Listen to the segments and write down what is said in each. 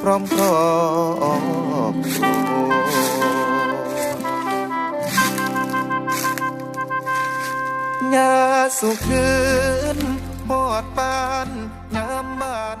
พร้อมครอบครัวยาสุขืนหอดปานยามบ้าน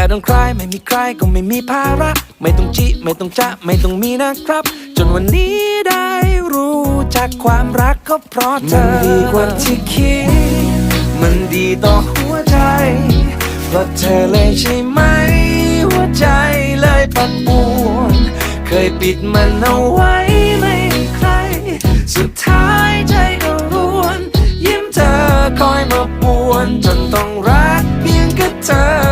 I don't cry ไม่มีใครก็ไม่มีภาระ ไม่ต้องจิ ไม่ต้องจะไม่ต้องมีนะครับ จนวันนี้ได้รู้จักความรักก็เพราะเธอ มันดีกว่าที่คิด มันดีต่อหัวใจ เพราะเธอเลยใช่ไหม หัวใจเลยปั่นป่วนเคยปิดมันเอาไว้ไม่ให้ใคร สุดท้ายใจก็ร่วน ยิ้มเธอคอยมาป่วนจนต้องรักเพียงแค่เธอ